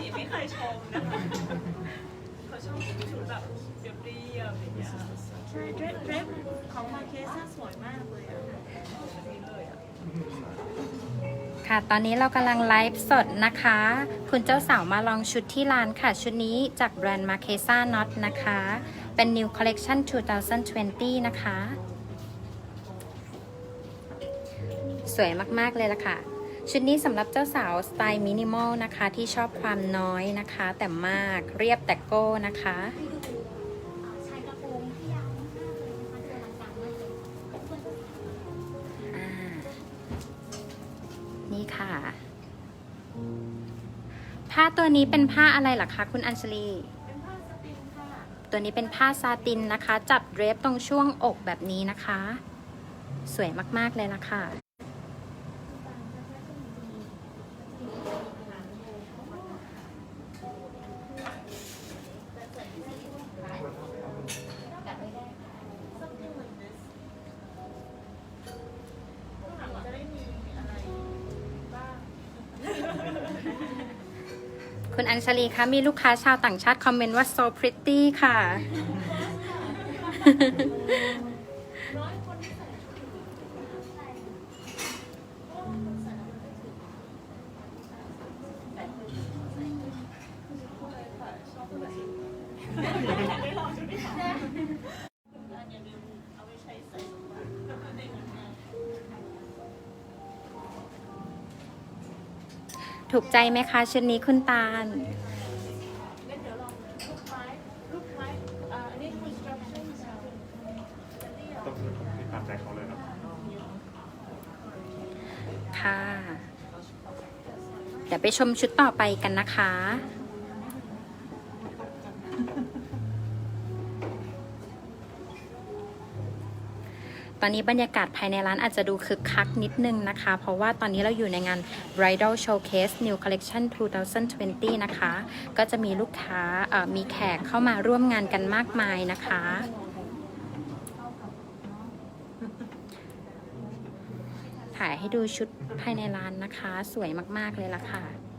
สีไม่เคยชมนะคะเขาชอบชุดแบบเรียบๆอย่างเงี้ยใช่เดรสเดรสของมาเคซ่าสวยมากเลยอะชุดนี้เลยอะค่ะ ตอนนี้เรากำลังไลฟ์สดนะคะ คุณเจ้าสาวมาลองชุดที่ร้านค่ะ ชุดนี้จากแบรนด์ Marquesa Not นะคะ เป็น New Collection 2020 นะคะ สวยมาก ๆ เลยล่ะค่ะ ชุดนี้สำหรับเจ้าสาวสไตล์มินิมอลนะคะ ที่ชอบความน้อยนะคะ แต่มากเรียบแต่โก้นะคะไปดูเอ่อชายกระโกๆเลยนะคะดูอลังการมากเลยเพื่อนก็อ่านี่ค่ะ ผ้าตัวนี้เป็นผ้าอะไรหรอคะคุณอัญชลีเป็นผ้าสตินค่ะตัวนี้เป็นผ้าซาตินนะคะ จับเดรฟตรงช่วงอกแบบนี้นะคะ สวยมาก ๆ เลยล่ะค่ะ ชลีคะมีลูกค้าชาวต่างชาติคอมเมนต์ว่า so pretty ค่ะ ถูกใจไหมคะชุดนี้คุณตาลงั้นเดี๋ยวลองลูกไม้ลูกไม้อ่าอันนี้ construction ค่ะอันนี้อะต้องติดตามใจเขาเลยนะค่ะ เดี๋ยวไปชมชุดต่อไปกันนะคะ ตอนนี้บรรยากาศภายในร้านอาจจะดูคึกคักนิดนึงนะคะ เพราะว่าตอนนี้เราอยู่ในงาน Bridal Showcase New Collection 2020 นะคะ ก็จะมีลูกค้ามีแขกเข้ามาร่วมงานกันมากมายนะคะถ่ายให้ดูชุดภายในร้านนะคะ สวยมาก ๆ เลยล่ะค่ะ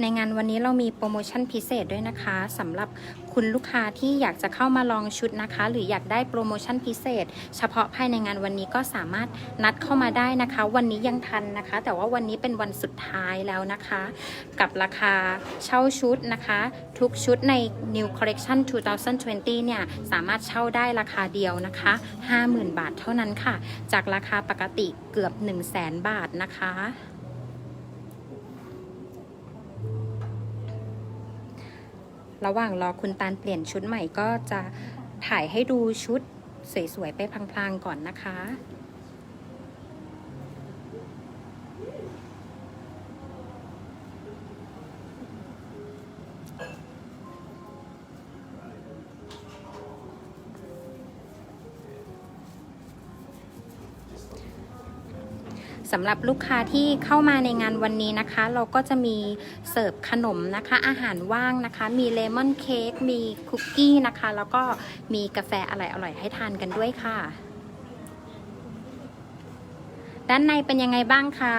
ในงานวันนี้เรามีโปรโมชั่นพิเศษด้วยนะคะสำหรับคุณลูกค้าที่อยากจะเข้ามาลองชุดนะคะ หรืออยากได้โปรโมชั่นพิเศษ เฉพาะภายในงานวันนี้ก็สามารถนัดเข้ามาได้นะคะ วันนี้ยังทันนะคะ แต่ว่าวันนี้เป็นวันสุดท้ายแล้วนะคะ กับราคาเช่าชุดนะคะ ทุกชุดใน New Collection 2020 เนี่ย สามารถเช่าได้ราคาเดียวนะคะ 50,000 บาทเท่านั้นค่ะ จากราคาปกติเกือบ 100,000บาทนะคะ ระหว่างรอคุณตาลเปลี่ยนชุดใหม่ก็จะถ่ายให้ดูชุดสวยๆไปพลางๆก่อนนะคะ สำหรับลูกค้าที่เข้ามาในงานวันนี้นะคะ เราก็จะมีเสิร์ฟขนมนะคะ อาหารว่างนะคะ มีเลมอนเค้กมีคุกกี้นะคะ แล้วก็มีกาแฟอร่อยๆให้ทานกันด้วยค่ะ ด้านในเป็นยังไงบ้างคะ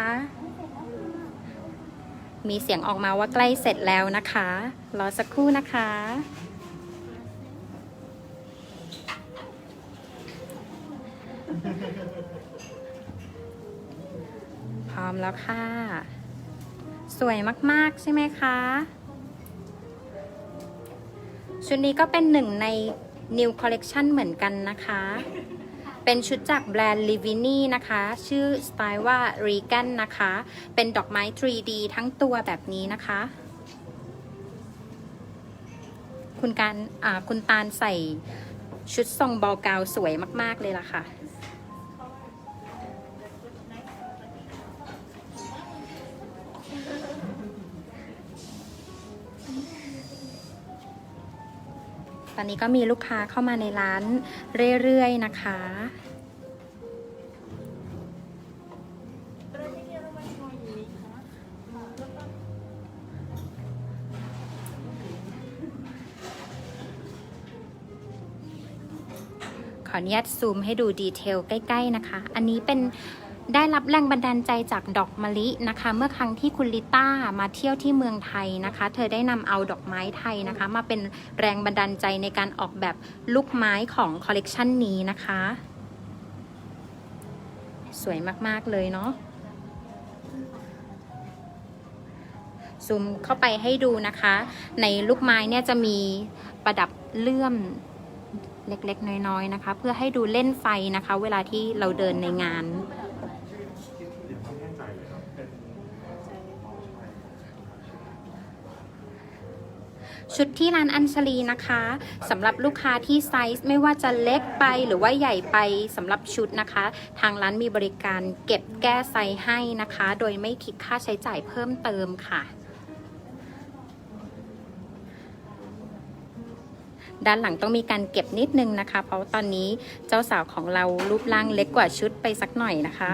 มีเสียงออกมาว่าใกล้เสร็จแล้วนะคะ รอสักครู่นะคะ อมแล้วค่ะ สวยมากๆใช่ไหมคะ ชุดนี้ก็เป็นหนึ่งใน New Collection เหมือนกันนะคะ เป็นชุดจากแบรนด์ Livini นะคะ ชื่อสไตล์ว่า Regan นะคะ เป็นดอกไม้ 3D ทั้งตัวแบบนี้นะคะ คุณการคุณตาลใส่ชุดทรงบอลกาวสวยมาก ๆ เลยล่ะค่ะ ตอนนี้ก็มีลูกค้าเข้ามาในร้านเรื่อยๆนะคะขอออนุญาตซูมให้ดูดีเทลใกล้ ๆ นะคะ อันนี้เป็น ได้รับแรงบันดาลใจจากดอกมะลินะคะ เมื่อครั้งที่คุณลิต้ามาเที่ยวที่เมืองไทยนะคะ เธอได้นำเอาดอกไม้ไทยนะคะ มาเป็นแรงบันดาลใจในการออกแบบลูกไม้ของคอลเลกชันนี้นะคะ สวยมาก ๆ เลยเนาะซูมเข้าไปให้ดูนะคะ ในลูกไม้เนี่ยจะมีประดับเลื่อมเล็ก ๆ น้อย ๆ นะคะ เพื่อให้ดูเล่นไฟนะคะ เวลาที่เราเดินในงาน ชุดที่ร้านอัญชลีนะคะสำหรับลูกค้าที่ไซส์ไม่ว่าจะเล็กไปหรือว่าใหญ่ไปสำหรับชุดนะคะ ทางร้านมีบริการเก็บแก้ไซส์ให้นะคะ โดยไม่คิดค่าใช้จ่ายเพิ่มเติมค่ะด้านหลังต้องมีการเก็บนิดนึงนะคะ เพราะตอนนี้เจ้าสาวของเรารูปร่างเล็กกว่าชุดไปสักหน่อยนะคะ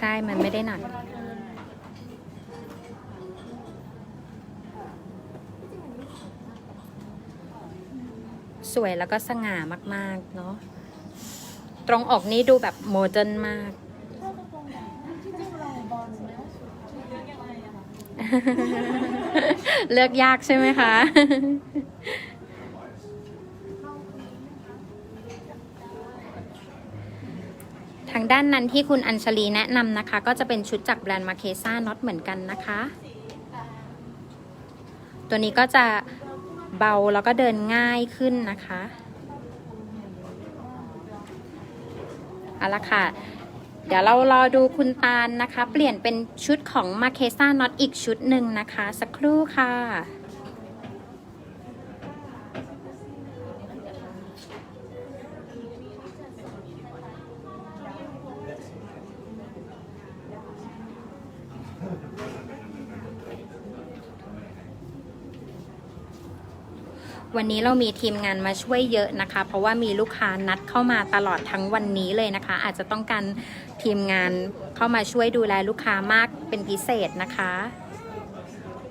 ใช่ มันไม่ได้หนัก สวยแล้วก็สง่ามาก ๆ เนาะ ตรงอกนี้ดูแบบโมเดิร์นมากชอบกระโปรงไหนที่จริงเราบอลแล้วเลือกยังไงอะคะเลือกยากใช่ไหมคะ ทาง ด้านนั้นที่คุณอัญชลีแนะนำนะคะ ก็จะเป็นชุดจากแบรนด์มาเคซ่าน็อตเหมือนกันนะคะ ตัวนี้ก็จะเบาแล้วก็เดินง่ายขึ้นนะคะเอาละค่ะ เดี๋ยวเรารอดูคุณตาลนะคะ เปลี่ยนเป็นชุดของมาเคซ่าน็อตอีกชุดหนึ่งนะคะ สักครู่ค่ะ วันนี้เรามีทีมงานมาช่วยเยอะนะคะ เพราะว่ามีลูกค้านัดเข้ามาตลอดทั้งวันนี้เลยนะคะ อาจจะต้องการทีมงานเข้ามาช่วยดูแลลูกค้ามากเป็นพิเศษนะคะ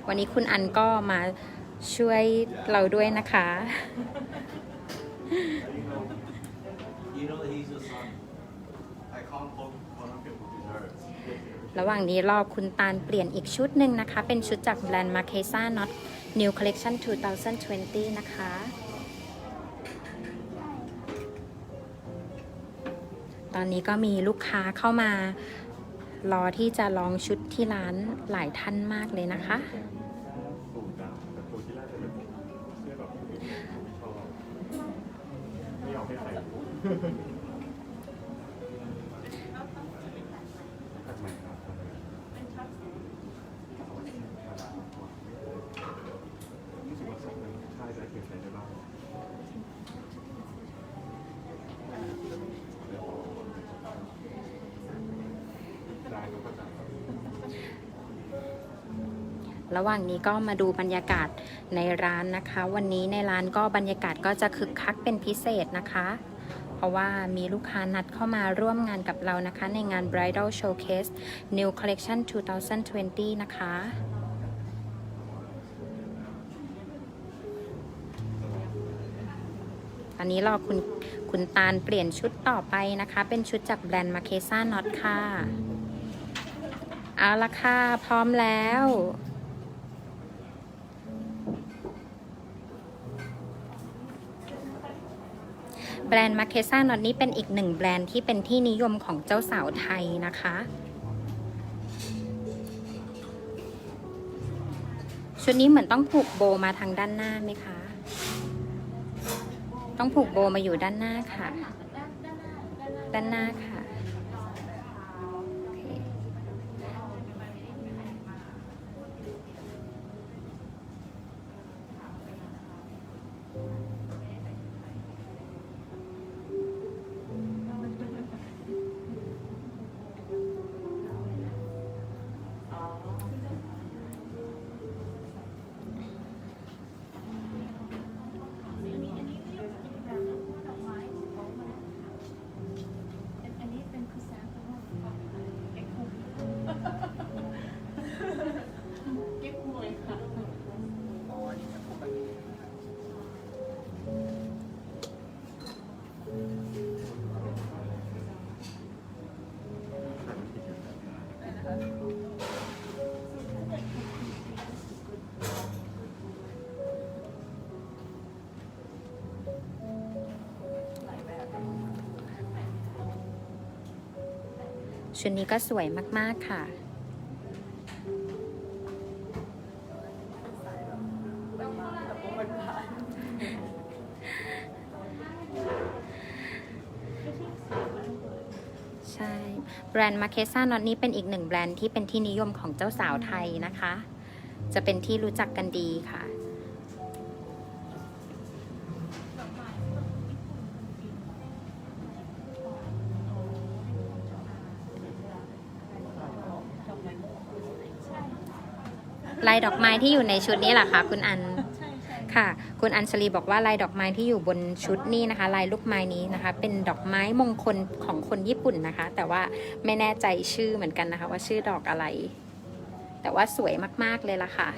วันนี้คุณอันก็มาช่วยเราด้วยนะคะ ระหว่างนี้รอคุณตาลเปลี่ยนอีกชุดหนึ่งนะคะ เป็นชุดจากแบรนด์ Marquesa Not New Collection 2020 นะคะ ตอนนี้ก็มีลูกค้าเข้ามารอที่จะลองชุดที่ร้านหลายท่านมากเลยนะคะสูงดาวแต่ตัว ระหว่างนี้ก็มาดูบรรยากาศในร้านนะคะ วันนี้ในร้านก็บรรยากาศก็จะคึกคักเป็นพิเศษนะคะ เพราะว่ามีลูกค้านัดเข้ามาร่วมงานกับเรานะคะ ในงาน Bridal Showcase New Collection 2020 นะคะตอนนี้รอคุณคุณตาลเปลี่ยนชุดต่อไปนะคะ เป็นชุดจากแบรนด์ Marquesa Not ค่ะ เอาละค่ะ พร้อมแล้ว แบรนด์มาเคซ่านอตนี้เป็นอีกหนึ่งแบรนด์ที่เป็นที่นิยมของเจ้าสาวไทยนะคะ ชุดนี้เหมือนต้องผูกโบมาทางด้านหน้าไหมคะ ต้องผูกโบมาอยู่ด้านหน้าค่ะ ด้านหน้าค่ะ ชุดนี้ก็สวยมาก ๆ ค่ะ รนด์มาเคซ่านอตนี้เป็นอีกหนึ่งแบรนด์ที่เป็นที่นิยมของเจ้าสาวไทยนะคะ จะเป็นที่รู้จักกันดีค่ะ ลายดอกไม้ที่อยู่ในชุดนี้แหละคะคุณอัน ค่ะ คุณอัญชลีบอกว่าลายดอกไม้ที่อยู่บนชุดนี้นะคะ ลายลูกไม้นี้นะคะ เป็นดอกไม้มงคลของคนญี่ปุ่นนะคะ แต่ว่าไม่แน่ใจชื่อเหมือนกันนะคะ ว่าชื่อดอกอะไร แต่ว่าสวยมากๆเลยล่ะค่ะ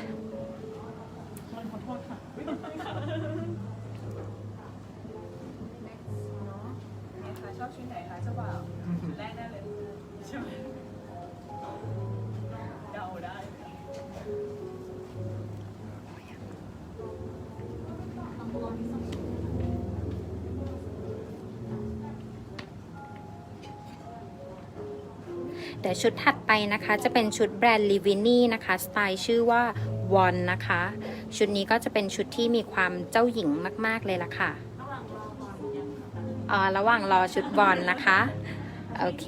เดี๋ยวชุดถัดไปนะคะจะเป็นชุดแบรนด์ลิวินี่นะคะสไตล์ชื่อว่าวอนนะคะ ชุดนี้ก็จะเป็นชุดที่มีความเจ้าหญิงมาก ๆ เลยล่ะค่ะระหว่างรอบอลยังค่ะอ่าระหว่างรอชุดบอลนะคะ โอเค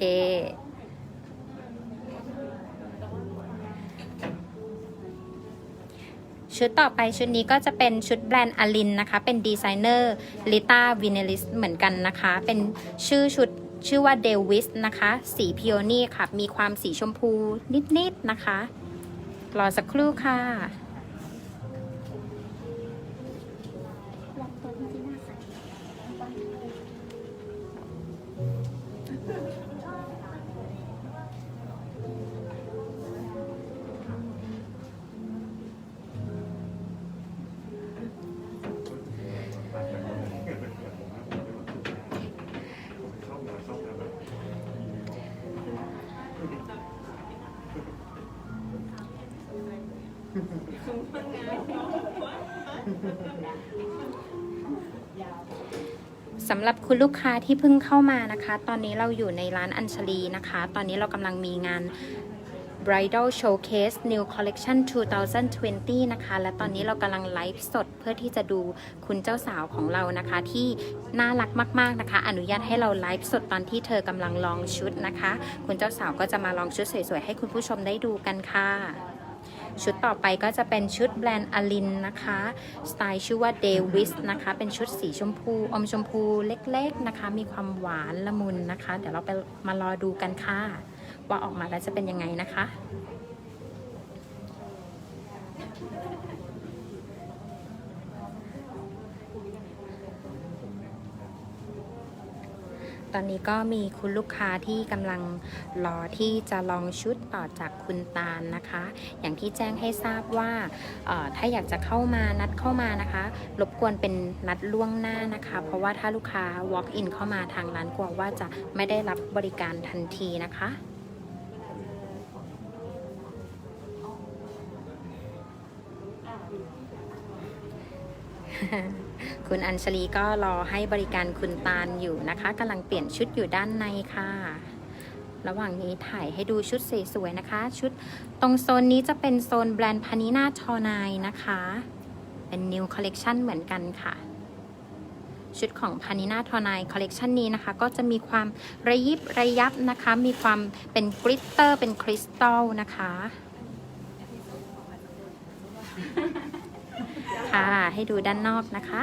ชุดต่อไปชุดนี้ก็จะเป็นชุดแบรนด์อลินนะคะ เป็นดีไซเนอร์ลิต้าวินเนลิสเหมือนกันนะคะ เป็นชื่อชุด ชื่อว่าเดวิสนะคะ สีพิโอนี่ค่ะ มีความสีชมพูนิดๆนะคะ รอสักครู่ค่ะ สำหรับคุณลูกค้าที่เพิ่งเข้ามานะคะ ตอนนี้เราอยู่ในร้านอัญชลีนะคะ ตอนนี้เรากำลังมีงาน Bridal Showcase New Collection 2020 นะคะ และตอนนี้เรากำลังไลฟ์สดเพื่อที่จะดูคุณเจ้าสาวของเรานะคะ ที่น่ารักมาก ๆนะคะ อนุญาตให้เราไลฟ์สดตอนที่เธอกำลังลองชุดนะคะ คุณเจ้าสาวก็จะมาลองชุดสวยๆ ให้คุณผู้ชมได้ดูกันค่ะ ชุดต่อไปก็จะเป็นชุดแบรนด์อลินนะคะ สไตล์ชื่อว่าเดวิสนะคะ เป็นชุดสีชมพู อมชมพูเล็กๆนะคะ มีความหวานละมุนนะคะ เดี๋ยวเราไปมารอดูกันค่ะ ว่าออกมาแล้วจะเป็นยังไงนะคะ ตอนนี้ก็มีคุณลูกค้าที่กำลังรอที่จะลองชุดต่อจากคุณตาลนะคะ อย่างที่แจ้งให้ทราบว่าถ้าอยากจะเข้ามานัดเข้ามานะคะ รบกวนเป็นนัดล่วงหน้านะคะ เพราะว่าถ้าลูกค้า walk in เข้ามาทางร้านกลัวว่าจะไม่ได้รับบริการทันทีนะคะ คุณอัญชลีก็รอให้บริการคุณตาลอยู่นะคะกำลังเปลี่ยนชุดอยู่ด้านในค่ะ ระหว่างนี้ถ่ายให้ดูชุดสวยๆนะคะ ชุดตรงโซนนี้จะเป็นโซนแบรนด์พานิน่าทอนายนะคะ เป็น New Collection เหมือนกันค่ะ ชุดของพานิน่าทอนายคอลเลกชันนี้นะคะ ก็จะมีความระยิบระยับนะคะ มีความเป็นกริตเตอร์เป็นคริสตัลนะคะค่ะ ให้ดูด้านนอกนะคะ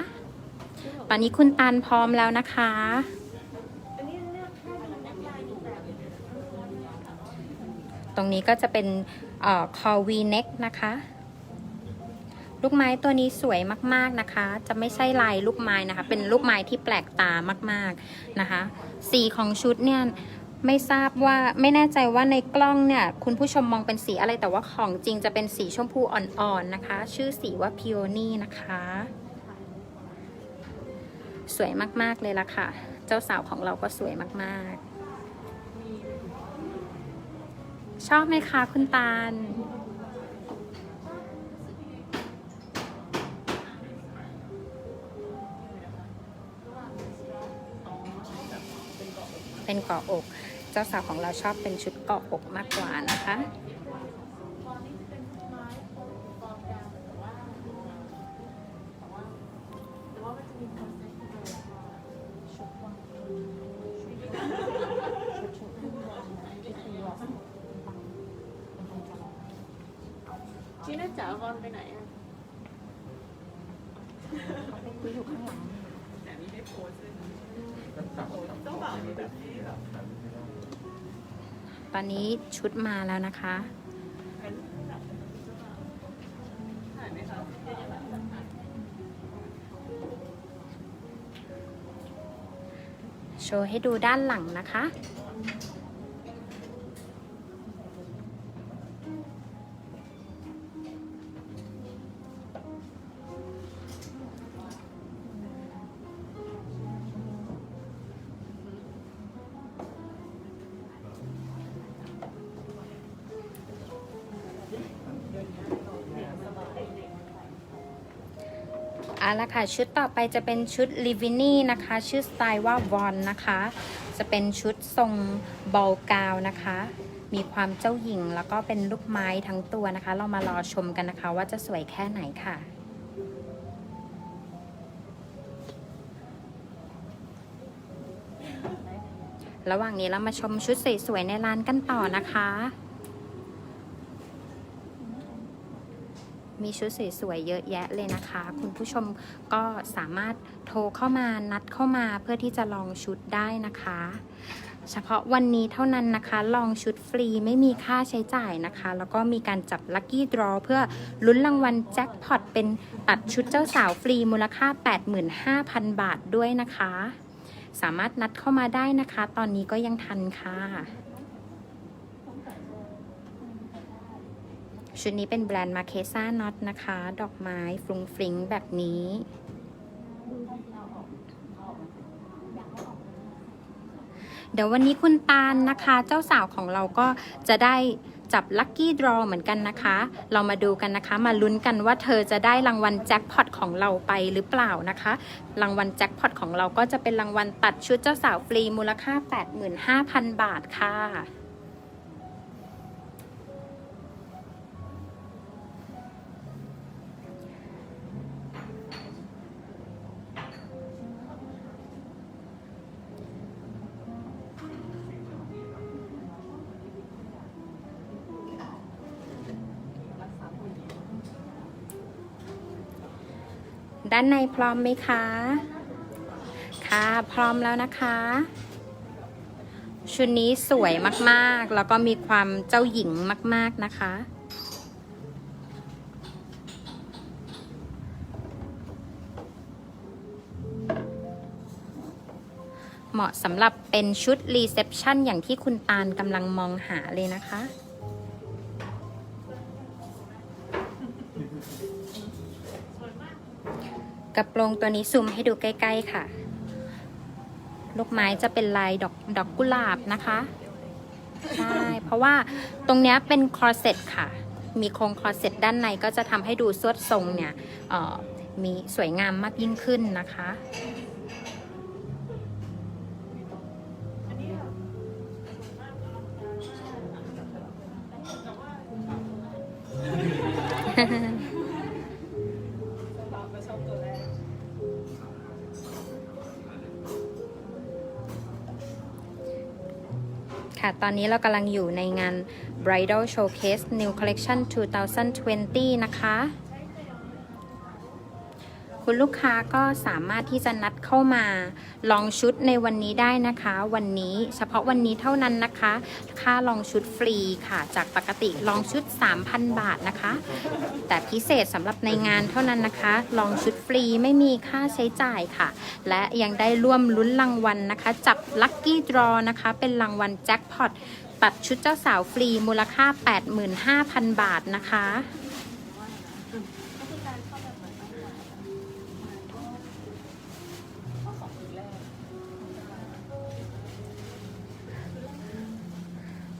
ตอนนี้คุณตาลพร้อมแล้วนะคะ ตรงนี้ก็จะเป็นเอ่อ call v neck นะคะ ลูกไม้ตัวนี้สวยมากๆนะคะ จะไม่ใช่ลายลูกไม้นะคะ เป็นลูกไม้ที่แปลกตามากๆนะคะ สีของชุดเนี่ยไม่ทราบว่าไม่แน่ใจว่าในกล้องเนี่ย คุณผู้ชมมองเป็นสีอะไรแต่ว่าของจริงจะเป็นสีชมพูอ่อนๆนะคะ ชื่อสีว่า peony นะคะ สวยมากๆเลยล่ะค่ะ เจ้าสาวของเราก็สวยมากๆ ชอบไหมคะคุณตาลเป็นเกาะอก เจ้าสาวของเราชอบเป็นชุดเกาะอกมากกว่านะคะ แต่นี่ได้โพสต์เลยนะเจ้าบ่าวมีแบบนี้แบบตอนนี้ชุดมาแล้วนะคะ โชว์ให้ดูด้านหลังนะคะ อาละค่ะ ชุดต่อไปจะเป็นชุดลิวินี่นะคะ ชื่อสไตล์ว่าวอนนะคะ จะเป็นชุดทรงบอลกาวนะคะ มีความเจ้าหญิงแล้วก็เป็นลูกไม้ทั้งตัวนะคะ เรามารอชมกันนะคะ ว่าจะสวยแค่ไหนค่ะระหว่างนี้เรามาชมชุดสวยๆในร้านกันต่อนะคะ มีชุดสวยๆเยอะแยะเลยนะคะ คุณผู้ชมก็สามารถโทรเข้ามานัดเข้ามาเพื่อที่จะลองชุดได้นะคะ เฉพาะวันนี้เท่านั้นนะคะ ลองชุดฟรีไม่มีค่าใช้จ่ายนะคะ แล้วก็มีการจับลัคกี้ดรอเพื่อลุ้นรางวัลแจ็คพอตเป็นตัดชุดเจ้าสาวฟรีมูลค่า 85,000 บาทด้วยนะคะ สามารถนัดเข้ามาได้นะคะ ตอนนี้ก็ยังทันค่ะ ชุดนี้เป็นแบรนด์มาเคซ่าน็อตนะคะ ดอกไม้ฟรุงฟริงแบบนี้ เดี๋ยววันนี้คุณตาลนะคะ เจ้าสาวของเราก็จะได้จับลัคกี้ดรอเหมือนกันนะคะ เรามาดูกันนะคะ มาลุ้นกันว่าเธอจะได้รางวัลแจ็คพอตของเราไปหรือเปล่านะคะ รางวัลแจ็คพอตของเราก็จะเป็นรางวัลตัดชุดเจ้าสาวฟรีมูลค่า 85,000 บาทค่ะานในพร้อมไหมคะ ค่ะพร้อมแล้วนะคะ ชุดนี้สวยมากๆ แล้วก็มีความเจ้าหญิงมาก ๆนะคะ เหมาะสำหรับเป็นชุดรีเซพชันอย่างที่คุณตาลกำลังมองหาเลยนะคะ กระโปรงตัวนี้ซูมให้ดูใกล้ ๆ ค่ะ ลูกไม้จะเป็นลายดอกดอกกุหลาบนะคะ ใช่ เพราะว่าตรงนี้เป็นคอร์เซ็ตค่ะ มีโครงคอร์เซ็ตด้านในก็จะทำให้ดูสวดทรงเนี่ยออมีสวยงามมากยิ่งขึ้นนะคะ ค่ะ ตอนนี้เรากำลังอยู่ในงาน Bridal Showcase New Collection 2020 นะคะ คุณลูกค้าก็สามารถที่จะนัดเข้ามา ลองชุดในวันนี้ได้นะคะ วันนี้เฉพาะวันนี้เท่านั้นนะคะ ค่าลองชุดฟรีค่ะ จากปกติลองชุด 3,000 บาทนะคะ แต่พิเศษสำหรับในงานเท่านั้นนะคะ ลองชุดฟรีไม่มีค่าใช้จ่ายค่ะ และยังได้ร่วมลุ้นรางวัลนะคะ จับลัคกี้ดรอนะคะ เป็นรางวัลแจ็คพอตตัดชุดเจ้าสาวฟรีมูลค่า 85,000 บาทนะคะ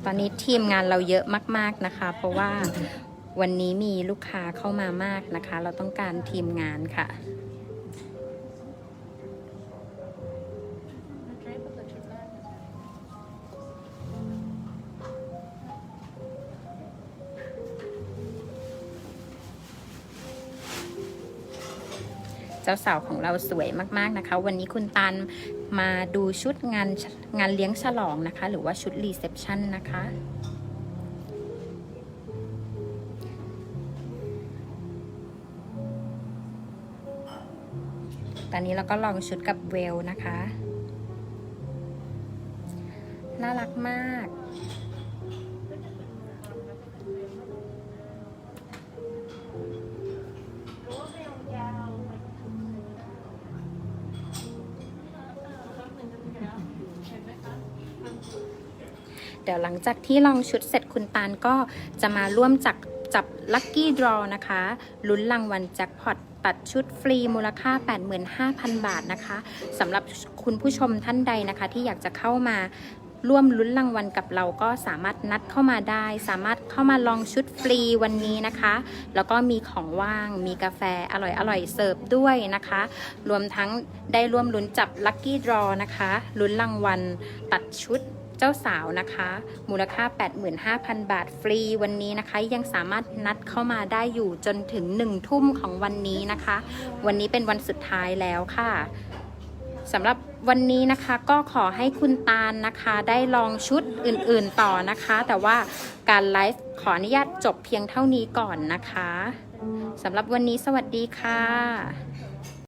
ตอนนี้ทีมงานเราเยอะมาก ๆนะคะ เพราะว่าวันนี้มีลูกค้าเข้ามามากนะคะ เราต้องการทีมงานค่ะ สาวของเราสวยมากๆนะคะ วันนี้คุณตาลมาดูชุดงานงานเลี้ยงฉลองนะคะ หรือว่าชุดรีเซพชันนะคะตอนนี้เราก็ลองชุดกับเวลนะคะ น่ารักมาก ดี๋ยวหลังจากที่ลองชุดเสร็จคุณตาลก็จะมาร่วมจับจับลัคกี้ดรอนะคะลุ้นรางวัลแจ็คพอตตัดชุดฟรีมูลค่า 85,000 บาทนะคะสำหรับคุณผู้ชมท่านใดนะคะ ที่อยากจะเข้ามาร่วมลุ้นรางวัลกับเราก็สามารถนัดเข้ามาได้ สามารถเข้ามาลองชุดฟรีวันนี้นะคะ แล้วก็มีของว่างมีกาแฟอร่อยๆเสิร์ฟด้วยนะคะ รวมทั้งได้ร่วมลุ้นจับลัคกี้ดรอนะคะลุ้นรางวัลตัดชุด เจ้าสาวนะคะ มูลค่า 85,000 บาทฟรีวันนี้นะคะ ยังสามารถนัดเข้ามาได้อยู่จนถึง 1 ทุ่มของวันนี้นะคะ วันนี้เป็นวันสุดท้ายแล้วค่ะสำหรับวันนี้นะคะก็ขอให้คุณตาลนะคะ ได้ลองชุดอื่นๆต่อนะคะ แต่ว่าการไลฟ์ขออนุญาตจบเพียงเท่านี้ก่อนนะคะสำหรับวันนี้สวัสดีค่ะ